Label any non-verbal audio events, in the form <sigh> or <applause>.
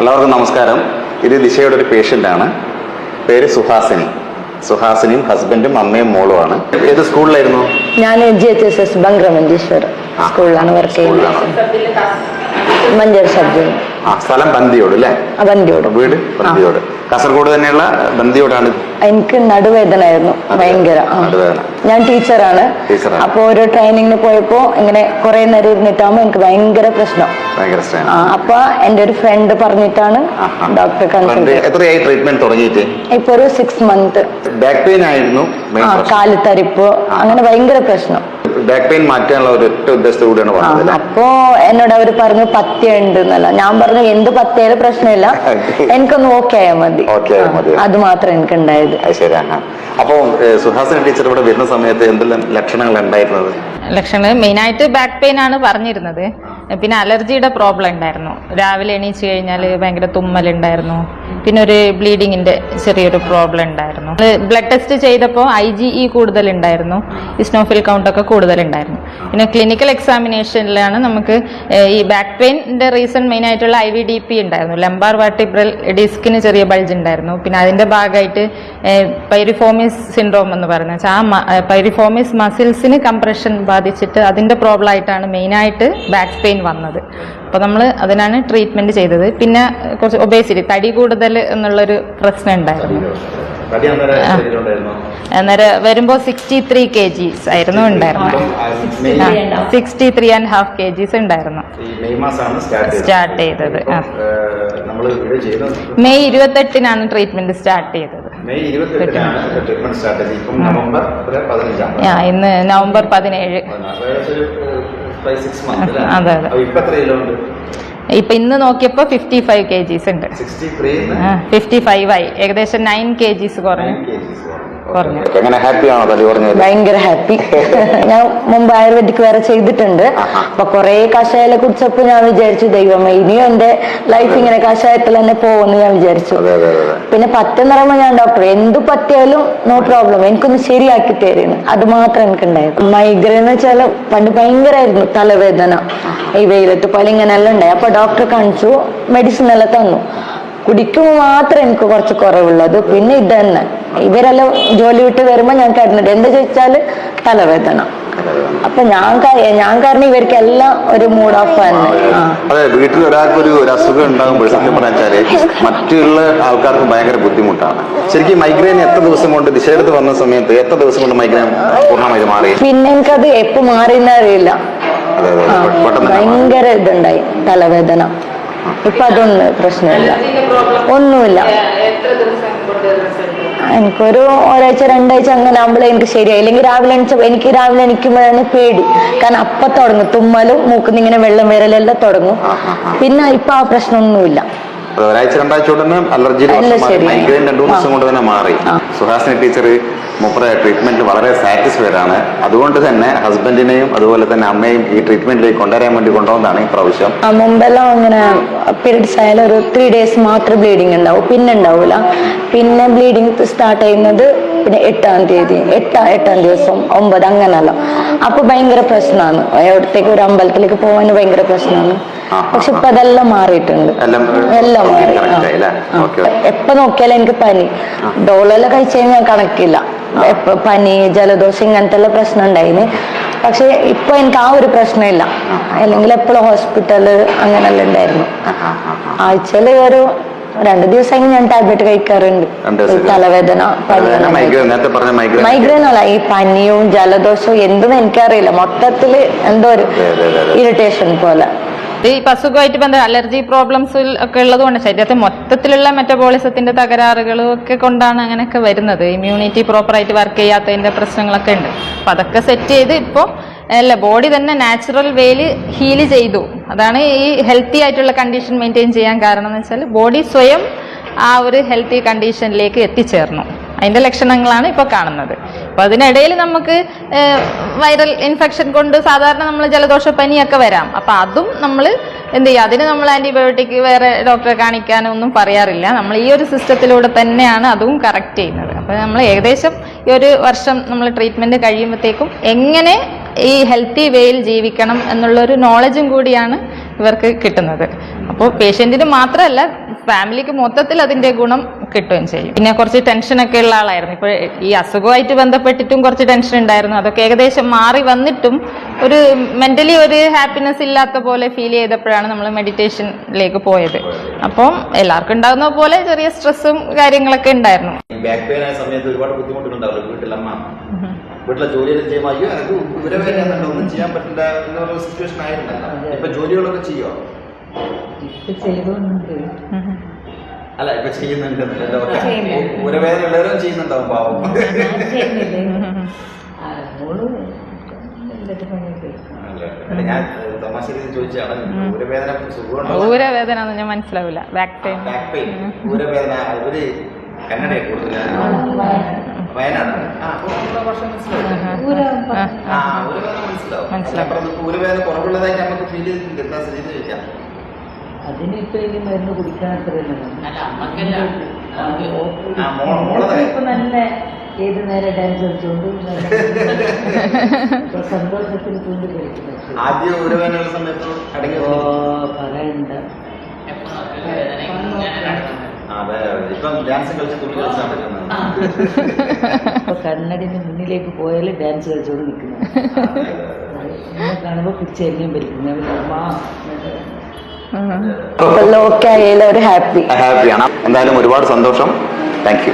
എല്ലാവർക്കും നമസ്കാരം. ഇത് ദിശയുടെ ഒരു പേഷ്യന്റ് ആണ്. പേര് സുഹാസിനി. സുഹാസിനിയും ഹസ്ബൻഡും അമ്മയും മോളുമാണ് ഏത് സ്കൂളിലായിരുന്നു? ഞാൻ G H S S Bangramanjeshwar സ്കൂളിലാണ് വർക്ക് ചെയ്യുന്നത്. മഞ്ചേരി സബ്ജക്ട് ആ സ്ഥലം ബന്ദിയോട് അല്ലേ? ബന്ധിയോട് വീട് ബന്ദിയോട്. കാസർഗോഡ് തന്നെയുള്ള ബന്ധിയോടാണ് എനിക്ക് നടുവേദന ആയിരുന്നു ഭയങ്കര ഞാൻ ടീച്ചറാണ്. അപ്പോൾ ഒരു ട്രെയിനിങ്ങിന് പോയപ്പോ ഇങ്ങനെ കുറെ നേരം ഇരുന്നിട്ടാകുമ്പോൾ എനിക്ക് ഭയങ്കര പ്രശ്നം. അപ്പൊ എന്റെ ഒരു ഫ്രണ്ട് പറഞ്ഞിട്ടാണ് ഡോക്ടറെ കൺസൾട്ട് എത്രയായി ട്രീറ്റ്മെന്റ് തുടങ്ങിയിട്ട്? ഇപ്പൊ ഒരു സിക്സ് മന്ത് ബാക്ക് പെയിൻ ആയിരുന്നു മെയിൻ ആ കാൽ തരിപ്പ് അങ്ങനെ ഭയങ്കര പ്രശ്നം. ബാക്ക് പെയിൻ മാറ്റാനുള്ള ഒരു ഒറ്റ ഉദ്ദേശത്തോടെയാണ് പറഞ്ഞത് അപ്പോ എന്നോട് അവർ പറഞ്ഞു പത്തിയുണ്ട് ഉണ്ട് എന്നല്ല. ഞാൻ പറഞ്ഞു എന്ത് പത്യയിലും പ്രശ്നമില്ല. <laughs> എനിക്കൊന്ന് ഓക്കെ ആയാൽ മതി. അത് മാത്രം എനിക്ക് ഉണ്ടായത് ശരി ആ അപ്പോൾ സുഹാസിനി ടീച്ചർ ഇവിടെ വരുന്ന സമയത്ത് എന്തെല്ലാം ലക്ഷണങ്ങൾ ഉണ്ടായിരുന്നത്? ലക്ഷണങ്ങൾ മെയിനായിട്ട് ബാക്ക് പെയിൻ ആണ് പറഞ്ഞിരുന്നത്. പിന്നെ അലർജിയുടെ പ്രോബ്ലം ഉണ്ടായിരുന്നു. രാവിലെ എണീച്ച് കഴിഞ്ഞാൽ ഭയങ്കര തുമ്മലുണ്ടായിരുന്നു. പിന്നെ ഒരു ബ്ലീഡിങ്ങിന്റെ ചെറിയൊരു പ്രോബ്ലം ഉണ്ടായിരുന്നു. ബ്ലഡ് ടെസ്റ്റ് ചെയ്തപ്പോൾ ഐ ജി ഇ കൂടുതലുണ്ടായിരുന്നു. ഇസ്നോഫിൽ കൗണ്ട് ഒക്കെ കൂടുതലുണ്ടായിരുന്നു. പിന്നെ ക്ലിനിക്കൽ എക്സാമിനേഷനിലാണ് നമുക്ക് ഈ ബാക്ക് പെയിന്റെ റീസൺ മെയിൻ ആയിട്ടുള്ള ഐ വി ഡി പി ഉണ്ടായിരുന്നു. ലംബാർ വാർട്ടിബ്രൽ ഡിസ്കിന് ചെറിയ ബൾജ് ഉണ്ടായിരുന്നു. പിന്നെ അതിന്റെ ഭാഗമായിട്ട് പൈരിഫോമിസ് സിൻഡ്രോം എന്ന് പറയുന്നത് വെച്ചാൽ ആ പൈരിഫോമിസ് മസിൽസിന് കംപ്രഷൻ ബാധിച്ചിട്ട് അതിന്റെ പ്രോബ്ലം ആയിട്ടാണ് മെയിൻ ആയിട്ട് ബാക്ക് പെയിൻ വന്നത്. അപ്പോൾ നമ്മൾ അതിനാണ് ട്രീറ്റ്മെന്റ് ചെയ്തത്. പിന്നെ കുറച്ച് ഒബേസിറ്റി തടി കൂടുതൽ എന്നുള്ളൊരു പ്രശ്നം ഉണ്ടായിരുന്നു. അന്നേരം വരുമ്പോൾ സിക്സ്റ്റി ത്രീ കെ ജീസ് ആയിരുന്നു ഉണ്ടായിരുന്നത്. Sixty three and half K Gs ഉണ്ടായിരുന്നു. സ്റ്റാർട്ട് ചെയ്തത്. മെയ് ഇരുപത്തെട്ടിനാണ് ട്രീറ്റ്മെന്റ് സ്റ്റാർട്ട് ചെയ്തത്. ഇന്ന് നവംബർ പതിനേഴ്. അതെ അതെ ഇപ്പൊ ഇന്ന് നോക്കിയപ്പോ ഫിഫ്റ്റി ഫൈവ് കെ ജീസ് ഉണ്ട് ഫിഫ്റ്റി ഫൈവ് ആയി. ഏകദേശം നയൻ കെ ജീസ് കുറഞ്ഞു കുറഞ്ഞു എങ്ങനെ ഹാപ്പി ആണോ തലി പറഞ്ഞത്? ഭയങ്കര ഹാപ്പി <laughs> ഞാൻ മുമ്പ് ആയുർവേദിക് വേറെ ചെയ്തിട്ടുണ്ട്. അപ്പൊ കുറെ കഷായല കുടിച്ചപ്പോ ഞാൻ വിചാരിച്ചു ദൈവമേ ഇനിയും എന്റെ ലൈഫ് ഇങ്ങനെ കഷായത്തിൽ തന്നെ പോകുമെന്ന് ഞാൻ വിചാരിച്ചു. പിന്നെ പത്തെന്ന് പറയുമ്പോൾ ഞാൻ ഡോക്ടർ എന്ത് പറ്റിയാലും നോ പ്രോബ്ലം എനിക്കൊന്ന് ശരിയാക്കി തരുന്നു. അത് മാത്രം എനിക്കുണ്ടായിരുന്നു. മൈഗ്രെയിൻ എന്ന് വെച്ചാൽ പണ്ട് ഭയങ്കരമായിരുന്നു തലവേദന. ഈ വെയിലത്ത് പോലെ ഇങ്ങനെല്ലാം ഉണ്ടായി. അപ്പൊ ഡോക്ടർ കാണിച്ചു മെഡിസിൻ എല്ലാം തന്നു. കുടിക്കുമ്പോൾ മാത്രം എനിക്ക് കുറച്ച് കുറവുള്ളത്. പിന്നെ ഇത് തന്നെ ഇവരെല്ലാം ജോലി വിട്ട് വരുമ്പോൾ ഞാൻ കിടന്നിട്ട് എന്ത് ചോദിച്ചാൽ തലവേദന. അപ്പൊ ഞാൻ ഞാൻ കാരണം ഇവർക്ക് എല്ലാം ഒരു മൂഡ് ഓഫ് തന്നെ അതെ വീട്ടിൽ ഒരാൾക്ക് ഒരു അസുഖം ഉണ്ടാകുമ്പോൾ സത്യം പറഞ്ഞാൽ മറ്റുള്ള ആൾക്കാർക്ക് ഭയങ്കര ബുദ്ധിമുട്ടാണ്. ശരിക്കും മൈഗ്രെയിൻ എത്ര ദിവസം കൊണ്ട് ദിശയെടുത്ത് വന്ന സമയത്ത് എത്ര ദിവസം കൊണ്ട് മൈഗ്രെയിൻ പൂർണമായി മാറി? പിന്നെ എനിക്കത് എപ്പോ മാറിയെന്ന് അറിയില്ല. അതെ അതെ ആ, പെട്ടെന്ന് തന്നെ മാറി. ഭയങ്കര ഇതുണ്ടായി തലവേദന. ഇപ്പൊ അതൊന്നും പ്രശ്നമില്ല. ഒന്നുമില്ല. എനിക്കൊരു ഒരാഴ്ച രണ്ടാഴ്ച അങ്ങനെ ആകുമ്പോഴേ എനിക്ക് ശരിയായി. ഇല്ലെങ്കിൽ രാവിലെ എണീച്ച എനിക്ക് രാവിലെ എണീക്കുമ്പോഴാണ് പേടി. കാരണം അപ്പൊ തുടങ്ങും. തുമ്മലും മൂക്കുന്നിങ്ങനെ വെള്ളം വരലെല്ലാം തുടങ്ങും. പിന്നെ ഇപ്പൊ ആ പ്രശ്നമൊന്നുമില്ല. ഒരാഴ്ച രണ്ടാഴ്ച കൊണ്ട് തന്നെ. മൈഗ്രെയിൻ രണ്ടു മൂന്ന് ദിവസം കൊണ്ട് തന്നെ മാറി. സുഹാസിനി ടീച്ചർ മുപ്പറ ട്രീറ്റ്മെന്റ് വളരെ സാറ്റിസ്ഫൈഡ് ആണ്. അതുകൊണ്ട് തന്നെ ഹസ്ബൻഡിനെയും അതുപോലെ തന്നെ അമ്മയും ഈ ട്രീറ്റ്മെന്റിലേക്ക് കൊണ്ടുവരാൻ വേണ്ടി കൊണ്ടുവന്നതാണ് ഈ പ്രാവശ്യം മുമ്പെല്ലാം അങ്ങനെ പീരീഡ്സ് ആയാലും ഒരു ത്രീ ഡേയ്സ് മാത്രം ബ്ലീഡിങ് ഉണ്ടാവും. പിന്നെ ഉണ്ടാവില്ല പിന്നെ ബ്ലീഡിങ് സ്റ്റാർട്ട് ചെയ്യുന്നത് പിന്നെ എട്ടാം തീയതി എട്ടാം എട്ടാം ദിവസം ഒമ്പത് അങ്ങനല്ല അപ്പൊ ഭയങ്കര പ്രശ്നമാണ്. എവിടത്തേക്ക് ഒരു അമ്പലത്തിലേക്ക് പോകാൻ ഭയങ്കര പ്രശ്നമാണ്. പക്ഷെ ഇപ്പൊ അതെല്ലാം മാറിയിട്ടുണ്ട്. എല്ലാം മാറി. എപ്പൊ നോക്കിയാലും എനിക്ക് പനി. ഡോളെല്ലാം കഴിച്ചു കഴിഞ്ഞാൽ കണക്കില്ല. എപ്പോ പനി ജലദോഷം ഇങ്ങനത്തെ എല്ലാം പ്രശ്നം ഉണ്ടായിന്. പക്ഷെ ഇപ്പൊ എനിക്ക് ആ ഒരു പ്രശ്നമില്ല അല്ലെങ്കിൽ എപ്പോഴും ഹോസ്പിറ്റൽ അങ്ങനെല്ലാം ഉണ്ടായിരുന്നു. ആഴ്ചയിൽ ഒരു രണ്ട് ദിവസം ഞാൻ ടാബ്ലറ്റ് കഴിക്കാറുണ്ട്. തലവേദന മൈഗ്രെയിൻ അല്ല ഈ പനിയും ജലദോഷവും എന്തെന്ന് എനിക്കറിയില്ല. മൊത്തത്തിൽ എന്തോ ഒരു. ഇറിറ്റേഷൻ പോലെ. ഇത് ഈ അസുഖമായിട്ട് ബന്ധം അലർജി പ്രോബ്ലംസ് ഒക്കെ ഉള്ളത് കൊണ്ട് ശരീരത്തെ മൊത്തത്തിലുള്ള മെറ്റബോളിസത്തിന്റെ തകരാറുകളും ഒക്കെ കൊണ്ടാണ് അങ്ങനെയൊക്കെ വരുന്നത്. ഇമ്മ്യൂണിറ്റി പ്രോപ്പറായിട്ട് വർക്ക് ചെയ്യാത്തതിന്റെ പ്രശ്നങ്ങളൊക്കെ ഉണ്ട്. അപ്പൊ അതൊക്കെ സെറ്റ് ചെയ്ത് ഇപ്പോൾ അല്ല ബോഡി തന്നെ നാച്ചുറൽ വേയിൽ ഹീൽ ചെയ്തു. അതാണ് ഈ ഹെൽത്തി ആയിട്ടുള്ള കണ്ടീഷൻ മെയിന്റെയിൻ ചെയ്യാൻ കാരണം എന്ന് വെച്ചാൽ ബോഡി സ്വയം ആ ഒരു ഹെൽത്തി കണ്ടീഷനിലേക്ക് എത്തിച്ചേർന്നു. അതിന്റെ ലക്ഷണങ്ങളാണ് ഇപ്പോൾ കാണുന്നത്. അപ്പോൾ അതിനിടയിൽ നമുക്ക് വൈറൽ ഇൻഫെക്ഷൻ കൊണ്ട് സാധാരണ നമ്മൾ ജലദോഷ പനിയൊക്കെ വരാം. അപ്പോൾ അതും നമ്മൾ എന്ത് ചെയ്യുക? അതിന് നമ്മൾ ആന്റിബയോട്ടിക് വേറെ ഡോക്ടറെ കാണിക്കാനൊന്നും പറയാറില്ല. നമ്മൾ ഈ ഒരു സിസ്റ്റത്തിലൂടെ തന്നെയാണ് അതും കറക്റ്റ് ചെയ്യുന്നത്. അപ്പോൾ നമ്മൾ ഏകദേശം ഈ ഒരു വർഷം നമ്മൾ ട്രീറ്റ്മെന്റ് കഴിയുമ്പോഴത്തേക്കും എങ്ങനെ ഈ ഹെൽത്തി വേയിൽ ജീവിക്കണം എന്നുള്ള ഒരു നോളജും കൂടിയാണ് ഇവർക്ക് കിട്ടുന്നത്. അപ്പോൾ പേഷ്യന്റിന് മാത്രമല്ല ഫാമിലിക്ക് മൊത്തത്തിൽ അതിന്റെ ഗുണം കിട്ടുകയും ചെയ്യും. പിന്നെ കുറച്ച് ടെൻഷൻ ഒക്കെ ഉള്ള ആളായിരുന്നു. ഇപ്പോൾ ഈ അസുഖമായിട്ട് ബന്ധപ്പെട്ടിട്ടും കുറച്ച് ടെൻഷൻ ഉണ്ടായിരുന്നു. അതൊക്കെ ഏകദേശം മാറി വന്നിട്ടും ഒരു മെന്റലി ഒരു ഹാപ്പിനെസ് ഇല്ലാത്ത പോലെ ഫീൽ ചെയ്തപ്പോഴാണ് നമ്മൾ മെഡിറ്റേഷനിലേക്ക് പോയത്. അപ്പം എല്ലാവർക്കും ഉണ്ടാകുന്ന പോലെ ചെറിയ സ്ട്രെസ്സും കാര്യങ്ങളൊക്കെ ഉണ്ടായിരുന്നു. ബാക്ക് പെയിൻ ആയ സമയത്ത് ഒരുപാട് ബുദ്ധിമുട്ടുണ്ടാവില്ല വീട്ടിലമ്മ വീട്ടിലെ ജോലിയെല്ലാം ചെയ്യുമ്പോൾ അയ്യോ എനിക്ക് ഉരവേദനയുണ്ടോ ഒന്നും ചെയ്യാൻ പറ്റില്ല എന്നൊരു സിറ്റുവേഷൻ ആയിരുന്നല്ലോ. ഇപ്പൊ ജോലികളൊക്കെ ചെയ്യോ ചെയ്തോണ്ട് അല്ല ഇപ്പൊ ചെയ്യുന്നുണ്ട്. ഉരവേദന ഉള്ളവരും ചെയ്യുന്നുണ്ടാവും പാവം. ഞാൻ <laughs> തമാശ ചോദിച്ചാണ് ഊരവേദന ഞാൻ മനസ്സിലാവില്ല. ബാക്ക് പെയിൻ ബാക്ക് പെയിൻ ഊരവേദന ഇവർ കന്നഡയെ കൂടുതൽ വയനാട്. ആ അപ്പൊ ഉള്ള ഭാഷ മനസ്സിലാവും. ഊരവേദന കുറവുള്ളതായിട്ട് നമുക്ക് ഫീൽ ചെയ്തിട്ടുണ്ട്. എന്താ സ്ഥിതി എന്ന് ചോദിക്കാം അതിന് ഇപ്പൊ ഇനി മരുന്ന് കുടിക്കാൻ അത്രയല്ലേ. ഇപ്പൊ നല്ല ഏത് നേരം ഡാൻസ് കളിച്ചോണ്ട് സന്തോഷത്തിൽ കൊണ്ട് കളിക്കുന്നത് ആദ്യം. പറയണ്ട. ഇപ്പം മുന്നിലേക്ക് പോയാലും ഡാൻസ് കളിച്ചോണ്ട് നിൽക്കുന്നത് എന്നെ കാണുമ്പോ പിടിച്ചെറിയാൻ പറ്റും. ഇപ്പൊ ഓക്കെ ആയാലും ഒരു ഹാപ്പി ഹാപ്പിയാണ് എന്തായാലും ഒരുപാട് സന്തോഷം. താങ്ക്